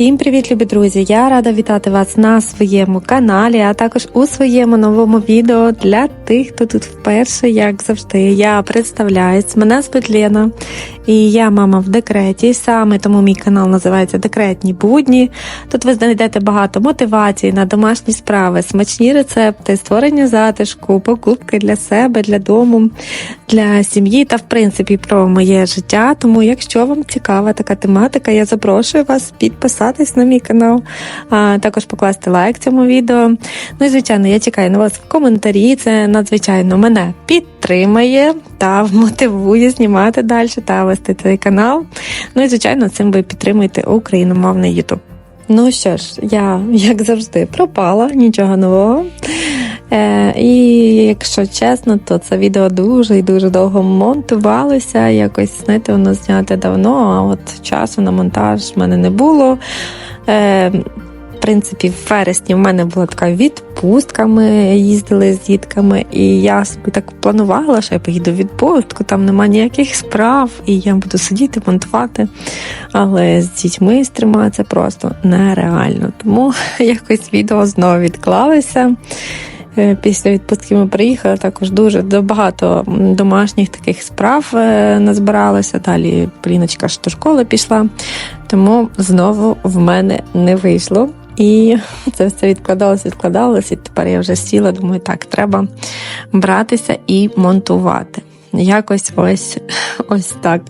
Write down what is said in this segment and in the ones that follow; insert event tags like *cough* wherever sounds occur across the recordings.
Всім привіт, любі друзі! Я рада вітати вас на своєму каналі, а також у своєму новому відео для тих, хто тут вперше, як завжди. Я представляюсь, мене звуть Лена, і я мама в декреті. Саме тому мій канал називається Декретні будні. Тут ви знайдете багато мотивацій на домашні справи, смачні рецепти, створення затишку, покупки для себе, для дому, для сім'ї та в принципі про моє життя. Тому, якщо вам цікава така тематика, я запрошую вас підписатись на мій канал, а також покласти лайк цьому відео. Ну і звичайно, я чекаю на вас в коментарі. Це надзвичайно мене підтримає та мотивує знімати далі та вести цей канал. Ну і звичайно, цим ви підтримуєте україномовний YouTube. Ну що ж, я, як завжди, пропала, нічого нового. Е, І якщо чесно, то це відео дуже і дуже довго монтувалося. Якось, знаєте, воно зняте давно, а от часу на монтаж в мене не було. Е, в принципі, в вересні в мене була така відпустка, ми їздили з дітками, і я собі так планувала, що я поїду в відпустку, там нема ніяких справ, і я буду сидіти, монтувати. Але з дітьми це просто нереально. Тому *laughs* якось відео знову відклалося. Е, Після відпустки ми приїхали, також дуже багато домашніх таких справ е, назбиралося. Далі Поліночка ж до школи пішла, тому знову в мене не вийшло. І *laughs* це все відкладалося, відкладалося, і тепер я вже сіла, думаю, так, треба братися і монтувати. Якось ось *laughs* ось так.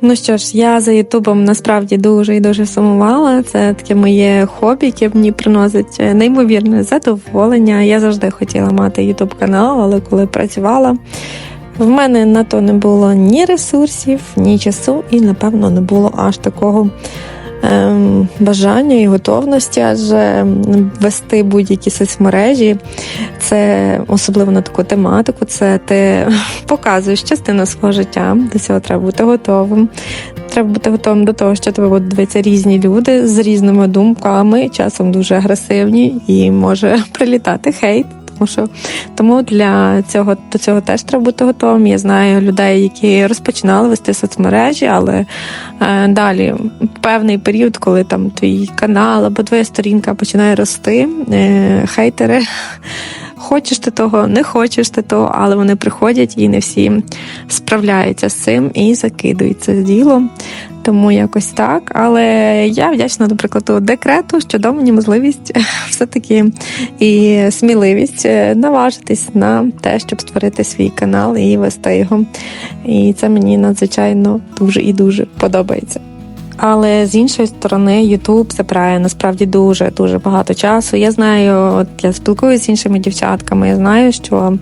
Ну що ж, я за Ютубом насправді дуже і дуже сумувала. Це таке моє хобі, яке мені приносить неймовірне задоволення. Я завжди хотіла мати Ютуб канал, але коли працювала, в мене на то не було ні ресурсів, ні часу, і, напевно, не було аж такого. Ем, Бажання і готовності, адже вести будь-які соцмережі, це особливо на таку тематику, це ти *laughs* показуєш частину свого життя. До цього треба бути готовим. Треба бути готовим до того, що тебе будуть дивитися різні люди з різними думками, часом дуже агресивні, і може *laughs* прилітати хейт. Тому тому для цього до цього теж треба бути готовим. Я знаю людей, які розпочинали вести соцмережі, але е, далі певний період, коли там твій канал або твоя сторінка починає рости, е, хейтери. Хочеш ти того, не хочеш ти того, але вони приходять і не всі справляються з цим і закидують це діло. Тому якось так. Але я вдячна, до прикладу, декрету, що дав мені можливість *laughs* все-таки і сміливість е, наважитись на те, щоб створити свій канал і вести його. І це мені надзвичайно дуже і дуже подобається. Але з іншої сторони, Ютуб забирає насправді дуже дуже багато часу. Я знаю, от я спілкуюся з іншими дівчатками. Я знаю, що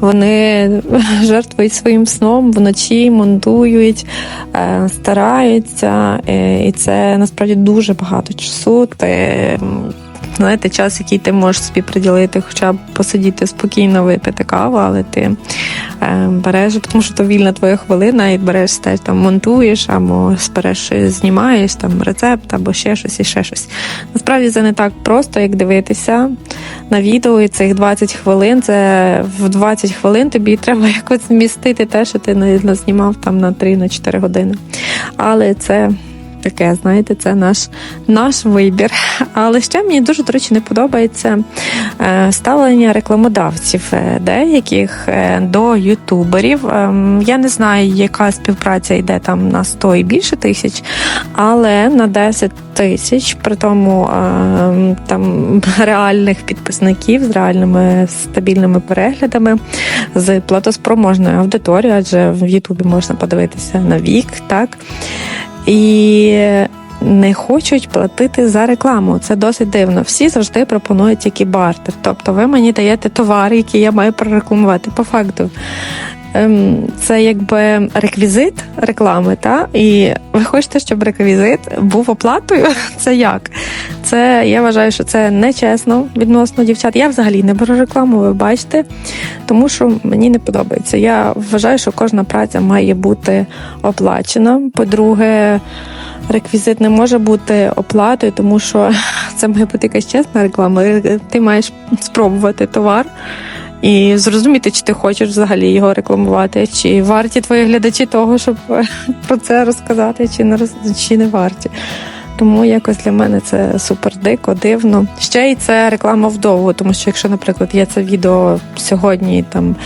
вони *laughs* жертвують своїм сном вночі, монтують, е, стараються, е, і це насправді дуже багато часу. Ти знаєте, час, який ти можеш собі приділити, хоча б посидіти спокійно, випити каву, але ти береш, тому що то вільна твоя хвилина, і береш теж там монтуєш, або береш, знімаєш там рецепт, або ще щось і ще щось. Насправді це не так просто, як дивитися на відео, і цих 20 хвилин. Це в 20 хвилин тобі треба якось змістити те, що ти не знімав там на 3-4 години. Але це таке, знаєте, це наш наш вибір. Але ще мені дуже, до речі, не подобається е, ставлення рекламодавців е, деяких е, до ютуберів. Ем, я не знаю, яка співпраця йде там на 100 і більше тисяч, але на 10 тисяч, при тому ем, там *laughs* реальних підписників з реальними стабільними переглядами, з платоспроможною аудиторією, адже в Ютубі можна подивитися на вік, так і не хочуть платити за рекламу. Це досить дивно. Всі завжди пропонують тільки бартер. Тобто ви мені даєте товар, який я маю прорекламувати. По факту. Ем, це якби реквізит реклами, та і ви хочете, щоб реквізит був оплатою? *laughs* Це як? Це я вважаю, що це нечесно відносно дівчат. Я взагалі не беру рекламу, ви бачите, тому що мені не подобається. Я вважаю, що кожна праця має бути оплачена. По-друге, реквізит не може бути оплатою, тому що *laughs* це має бути якась чесна реклама. Ти маєш спробувати товар. І зрозуміти, чи ти хочеш взагалі його рекламувати, чи варті твої глядачі того, щоб *laughs* про це розказати, чи не роз... чи не варті. Тому якось для мене це супер дико, дивно. Ще й це реклама вдовго, тому що якщо, наприклад, я це відео сьогодні там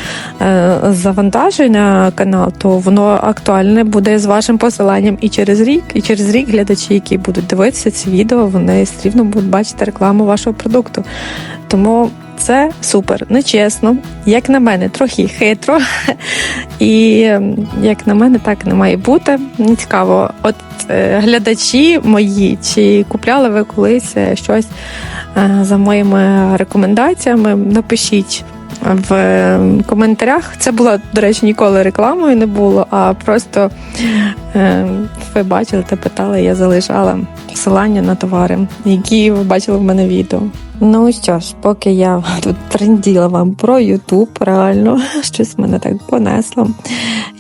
е, завантажую на канал, то воно актуальне буде з вашим посиланням і через рік, і через рік глядачі, які будуть дивитися ці відео, вони все рівно будуть бачити рекламу вашого продукту. Тому це супер, нечесно, як на мене, трохи хитро. *laughs* І ем, як на мене, так не має бути. Не цікаво, от е, глядачі мої, чи купляли ви колись е, щось е, за моїми рекомендаціями? Напишіть. В е, коментарях це була, до речі, ніколи рекламою не було, а просто е, ви бачили та питали, я залишала посилання на товари, які ви бачили в мене відео. Ну що ж, поки я *laughs* тут тренділа вам про Ютуб, реально *laughs* щось мене так понесло.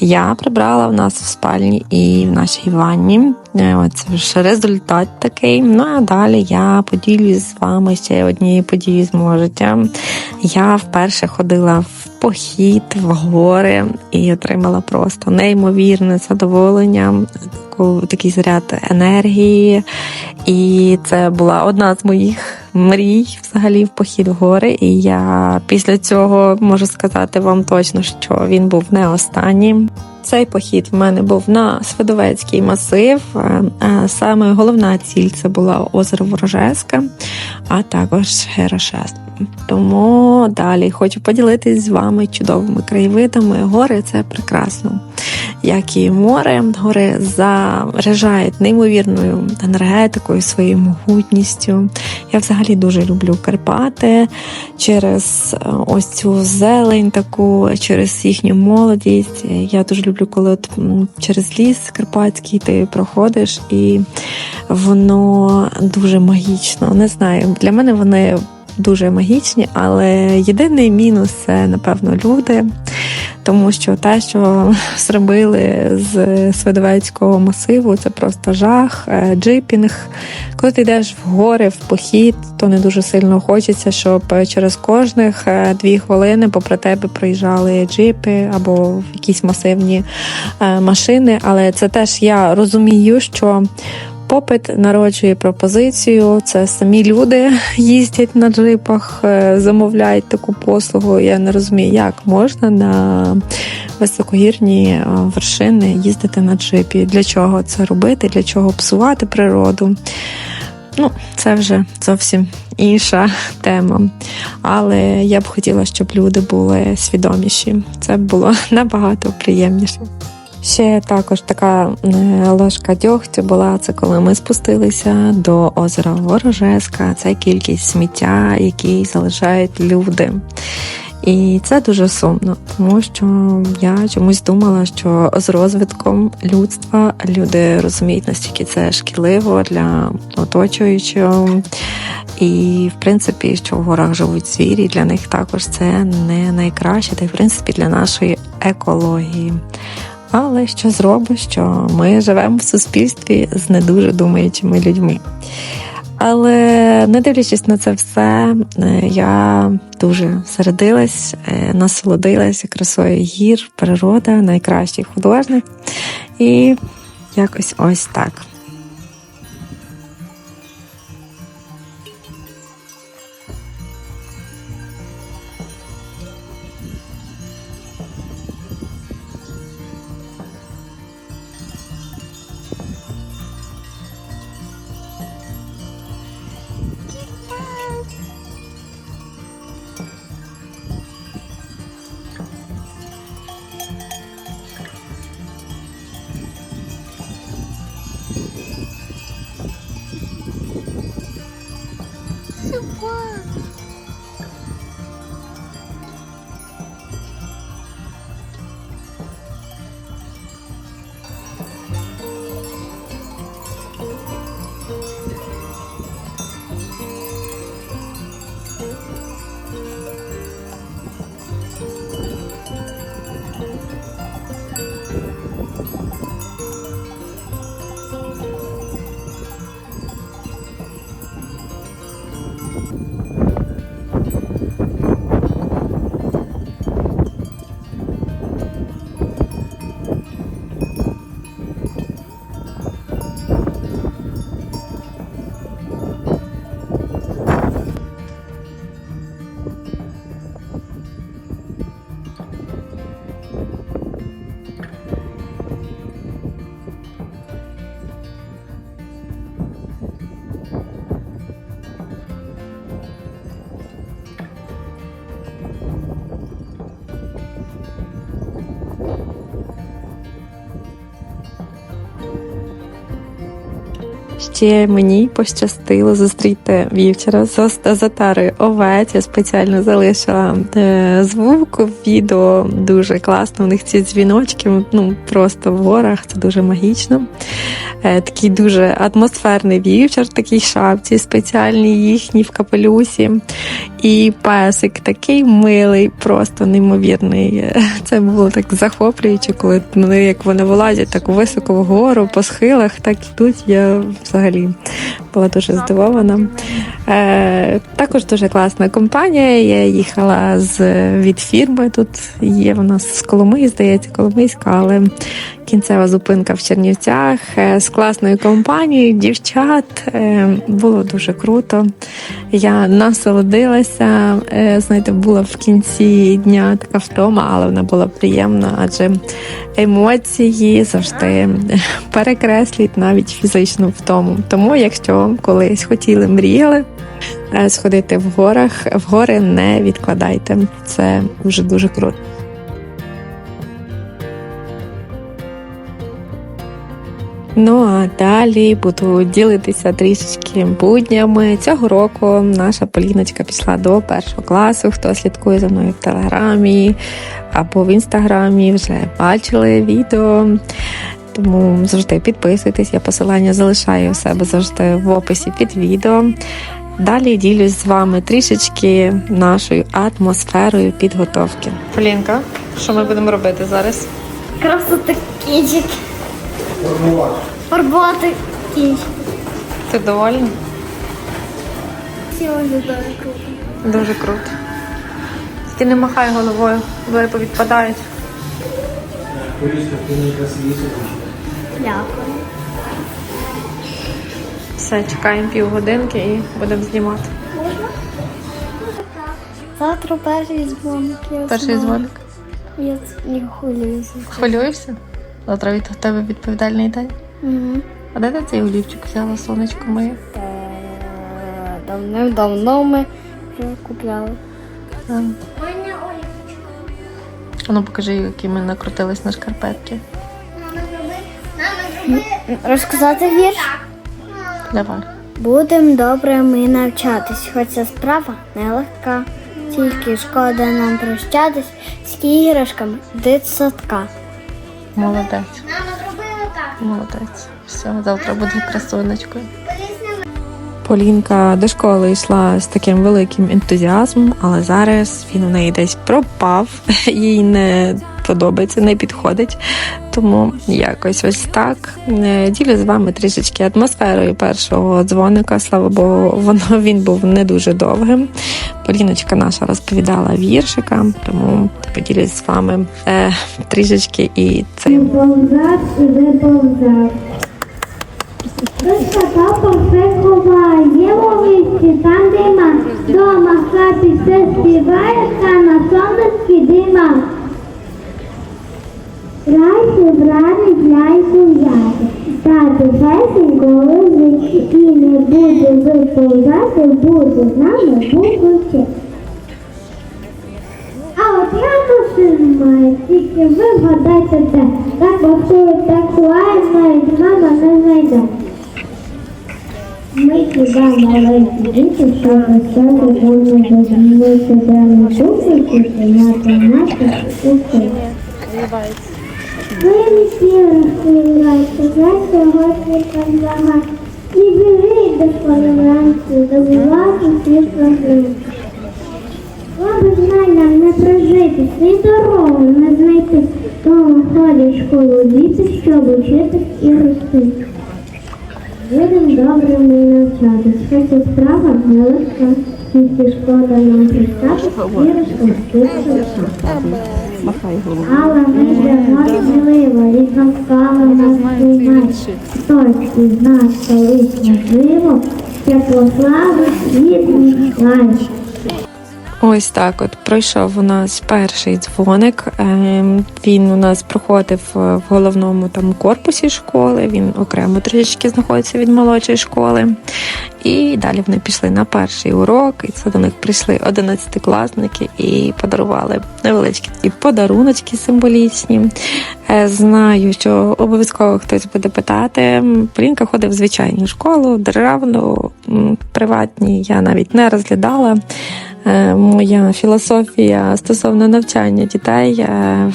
Я прибрала в нас в спальні і в нашій ванні. Е, Оце ж результат такий. Ну а далі я поділюсь з вами ще однією подією з мого життя. Я вперше ходила в похід в гори і отримала просто неймовірне задоволення, такий заряд енергії. І це була одна з моїх мрій взагалі в похід в гори. І я після цього можу сказати вам точно, що він був не останнім. Цей похід в мене був на Свидовецький масив. Е, е, Саме головна ціль це була озеро Ворожеська, а також Герошест. Тому далі хочу поділитись з вами чудовими краєвидами. Гори це прекрасно. Як і море, гори заряджають неймовірною енергетикою, своєю могутністю. Я взагалі дуже люблю Карпати через е, ось цю зелень, таку, через їхню молодість. Я дуже люблю, коли от через ліс карпатський ти проходиш, і воно дуже магічно. Не знаю, для мене вони дуже магічні, але єдиний мінус це, напевно, люди. Тому що те, що зробили з Свидовецького масиву, це просто жах, е, джипінг. Коли ти йдеш в гори, в похід, то не дуже сильно хочеться, щоб через кожних е, дві хвилини попри тебе проїжджали джипи або якісь масивні е, машини. Але це теж я розумію, що Попит народжує пропозицію. Це самі люди *laughs* їздять на джипах, е, замовляють таку послугу. Я не розумію, як можна на високогірні е, вершини їздити на джипі. Для чого це робити? Для чого псувати природу? Ну, це вже зовсім інша *laughs* тема. Але я б хотіла, щоб люди були свідоміші. Це було *laughs* набагато приємніше. Ще також така е, ложка дьогтю була це коли ми спустилися до озера Ворожеска. Це кількість сміття, який залишають люди. І це дуже сумно, тому що я чомусь думала, що з розвитком людства люди розуміють, настільки це шкідливо для оточуючого. І, в принципі, що в горах живуть звірі, для них також це не найкраще, та й в принципі для нашої екології. Але що зробиш, що ми живемо в суспільстві з не дуже думаючими людьми. Але не дивлячись на це все, е, я дуже середилась, е, насолодилася красою гір, природа, найкращий художник. І якось ось так. Ще мені пощастило зустріти вівчора з Затарою овець. Я спеціально залишила е, звук в відео. Дуже класно. У них ці дзвіночки, ну просто в горах. Це дуже магічно. Е, такий дуже атмосферний вівчар, такий шапці, спеціальній їхній в капелюсі. І песик такий милий, просто неймовірний. Це було так захоплююче, коли вони, як вони вилазять так високо вгору, по схилах, так йдуть. Я взагалі була дуже здивована. Е, також дуже класна компанія. Я їхала з, від фірми. Тут є в нас з Коломиї, здається, Коломийська, але кінцева зупинка в Чернівцях е, з класною компанією, дівчат. Е, було дуже круто. Я насолодилася. Е, знаєте, була в кінці дня така втома, але вона була приємна, адже емоції завжди перекреслюють навіть фізичну втому. Тому, якщо колись хотіли, мріяли е, сходити в горах, в гори не відкладайте. Це вже дуже круто. Ну а далі буду ділитися трішечки буднями. Цього року наша Поліночка пішла до першого класу. Хто слідкує за мною в телеграмі або в інстаграмі, вже бачили відео. Тому завжди підписуйтесь, я посилання залишаю у себе завжди в описі під відео. Далі ділюсь з вами трішечки нашою атмосферою підготовки. Полінка, що ми будемо робити зараз? Красоти Фарбувати кінчик. Ти довольна? Сьогодні дуже круто. Дуже круто. Тільки не махай головою, двері повідпадають. Ти. Дякую. Все, чекаємо півгодинки і будемо знімати. Завтра перший дзвоник. Я Перший дзвоник. Я не хвилююся. Хвилюєшся? Завтра від тебе відповідальний день. Угу. А де ти цей олівчик взяла, сонечко моє? Давним-давно ми вже купляли. А. А Ну покажи, які ми накрутились на шкарпетки. Розказати вірш? Давай. Будем добре ми навчатись, хоч ця справа нелегка. Тільки шкода нам прощатись з іграшками дитсадка. Молодець. Мама зробила так. Молодець. Все, завтра буде красуночкою. Полінка до школи йшла з таким великим ентузіазмом, але зараз він у неї десь пропав, *laughs* їй не подобається, не підходить. Тому якось ось так. Е, Ділю з вами трішечки атмосферою першого дзвоника. Слава Богу, воно *laughs* він був не дуже довгим. Поліночка наша розповідала віршика, тому поділюсь з вами е, трішечки і цим. Повзав і виповзав. Папа все ховає, є ловисті, там дима, дома в все співає, та на сонечки дима. Грайся, брати, грайся в'яти, тату песенько лежить, і не буде виповзати, буде з нами бути. А от я машину маю, тільки ви вгадайте де. Так повторюють, так ховає, навіть мама не знайде. Ми хіба маленькі діти, що весело будемо себе не шукати, прийняти наші усе. Ви летіли, співайте, за сьогодні позагай. І біжить до школи вранці, добувати всі проблеми. Слабо знанням не прожити, свій дорогу не знайти. Тому ходять школу діти, щоб учитись і рости. Будем добрими навчатись, хоча справа нелегка, тільки шкода нам пристатись і розпуститися. Але ми йдемо сміливо і замкали нас приймати. Хтось із нас колись можливо, теплослави світ лає. Ось так от пройшов у нас перший дзвоник. Ем, Він у нас проходив е, в головному там корпусі школи. Він окремо трішечки знаходиться від молодшої школи. І далі вони пішли на перший урок, і це до них прийшли одинадцятикласники і подарували невеличкі такі подаруночки символічні. Е, Знаю, що обов'язково хтось буде питати. Полінка ходив в звичайну школу, державну, приватні я навіть не розглядала. Е, Моя філософія стосовно навчання дітей е,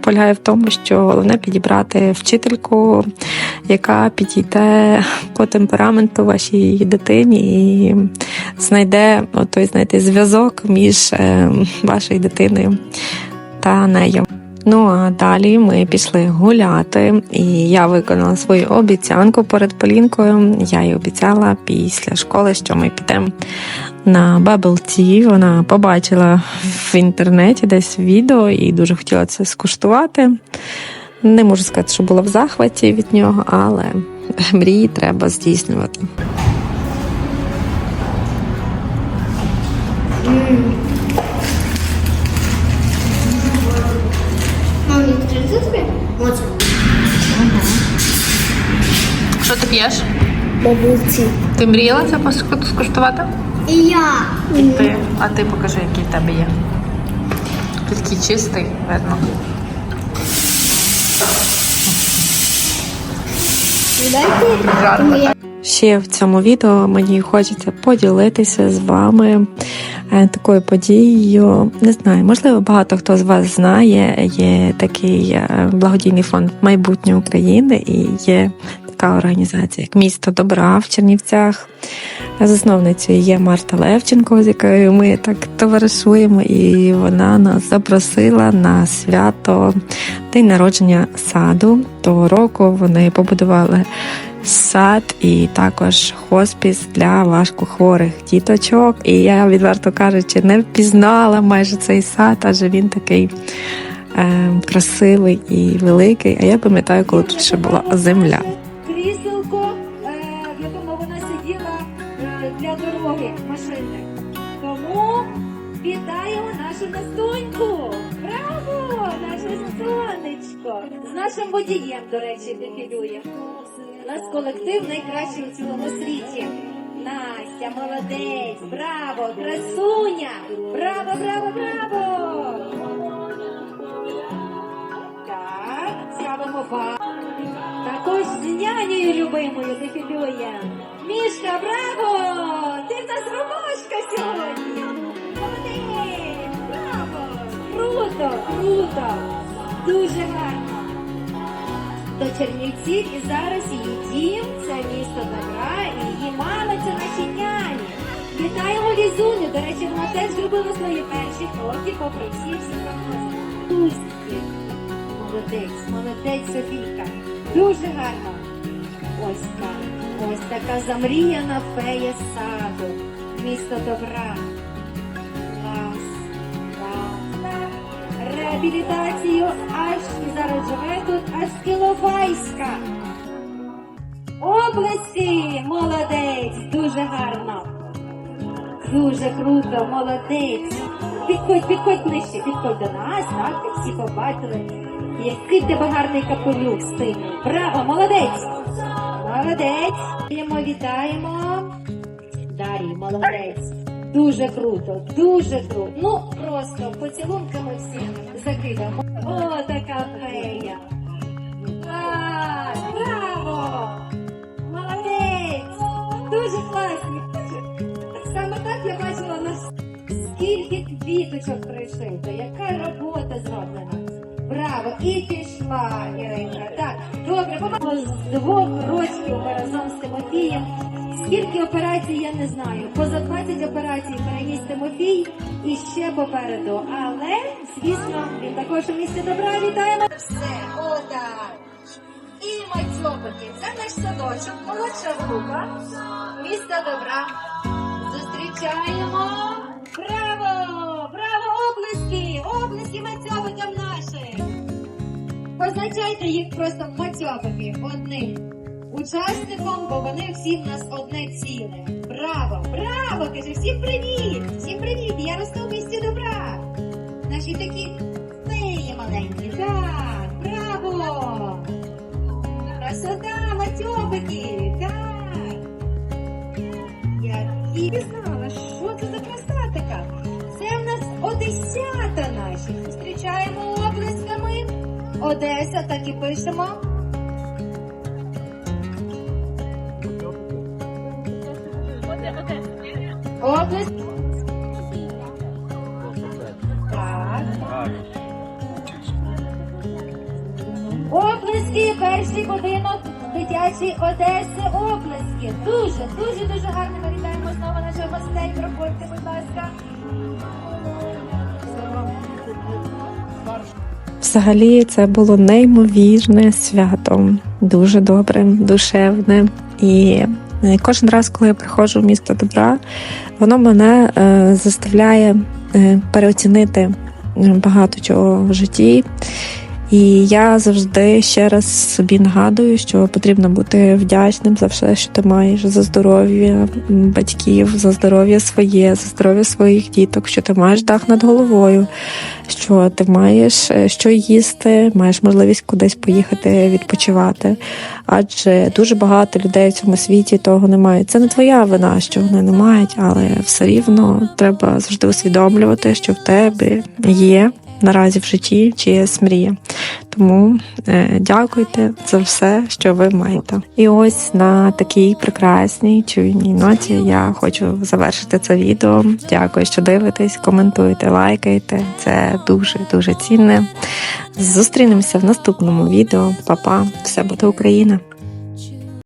полягає в тому, що головне підібрати вчительку, яка підійде по темпераменту вашій дитині і знайде той знаєте, зв'язок між е, вашою дитиною та нею. Ну а далі ми пішли гуляти, і я виконала свою обіцянку перед Полінкою. Я їй обіцяла після школи, що ми підемо на Bubble Tea. Вона побачила в інтернеті десь відео і дуже хотіла це скуштувати. Не можу сказати, що була в захваті від нього, але мрії треба здійснювати. П'єш? Бабульці. Ти мріяла це скуштувати? І я. Ти, а ти покажи, який в тебе є. Ти такий чистий, видно. Дайте. Ще в цьому відео мені хочеться поділитися з вами е, такою подією. Не знаю, можливо, багато хто з вас знає. Є такий е, благодійний фонд майбутнє України і є така організація, як місто добра в Чернівцях. Засновницею є Марта Левченко, з якою ми так товаришуємо, і вона нас запросила на свято день народження саду. Того року вони побудували сад і також хоспіс для важкохворих діточок. І я, відверто кажучи, не впізнала майже цей сад, адже він такий е, красивий і великий. А я пам'ятаю, коли тут ще була земля. Нашим водієм, до речі, дефілює. У нас колектив найкращий у цілому світі. Настя, молодець, браво, красуня! Браво, браво, браво! Так, ставимо вам. Також з нянею любимою дефілює. Мішка, браво! Ти в нас ромашка сьогодні! Молодець! Браво! Круто, круто! Дуже гарно! До Чернівців і зараз її дім, це місто добра, і її мама це наші няні. Вітаємо Лізуню. До речі, вона теж зробила свої перші кроки, попри всі всі прогнози. Молодець, молодець Софійка. Дуже гарно. Ось так. Ось така замріяна фея саду. Місто добра. Реабілітацію аж і зараз живе тут аж Кіловайська. Області! Молодець! Дуже гарно. Дуже круто, молодець. Підходь, підходь ближче, підходь до нас, так, ти всі побачили. Який тебе гарний капелюх стильний. Браво, молодець! Молодець! Вітаємо, вітаємо. Дарій, молодець. Дуже круто, дуже круто. Ну, просто поцілунками всі закидаємо. О, така фея. Так, браво! Молодець! Дуже класні. Саме так я бачила нас. Скільки квіточок пришито, яка робота зроблена. Браво! І пішла Іринка. Так, добре, з двох років ми разом з Тимофієм. Скільки операцій я не знаю. Поза 20 операцій переніс Тимофій і ще попереду. Але, звісно, він також у місті добра. Вітаємо. Все, отак. І мацьопики. Це наш садочок, молодша група. Місто добра. Зустрічаємо. Браво! Браво, облески! Облески мацьопикам нашим! Позначайте їх просто мацьопики одним учасником, бо вони всі в нас одне ціле. Браво! Браво! Каже, всім привіт! Всім привіт! Я росту в місті добра. Наші такі феї маленькі. Так, браво! Красота, матьопики! Так! Які не знала, що це за краса така? Це в нас одесята наші. Зустрічаємо оплесками. Одеса, так і пишемо. Область. Так. Оплески, перший будинок дитячої Одеси. Оплески. Дуже, дуже, дуже гарно ми вітаємо знову наших гостей. Проходьте, будь ласка. Взагалі, це було неймовірне свято, дуже добре, душевне. І е, кожен раз, коли я приходжу в місто добра, воно мене е, заставляє е, переоцінити багато чого в житті. І я завжди ще раз собі нагадую, що потрібно бути вдячним за все, що ти маєш, за здоров'я батьків, за здоров'я своє, за здоров'я своїх діток, що ти маєш дах над головою, що ти маєш е, що їсти, маєш можливість кудись поїхати відпочивати. Адже дуже багато людей в цьому світі того не мають. Це не твоя вина, що вони не мають, але все рівно треба завжди усвідомлювати, що в тебе є наразі в житті чиєсь мрія. Тому е, дякуйте за все, що ви маєте. І ось на такій прекрасній чуйній ноті я хочу завершити це відео. Дякую, що дивитесь, коментуєте, лайкаєте. Це дуже дуже цінне. Зустрінемося в наступному відео. Па-па, все буде Україна!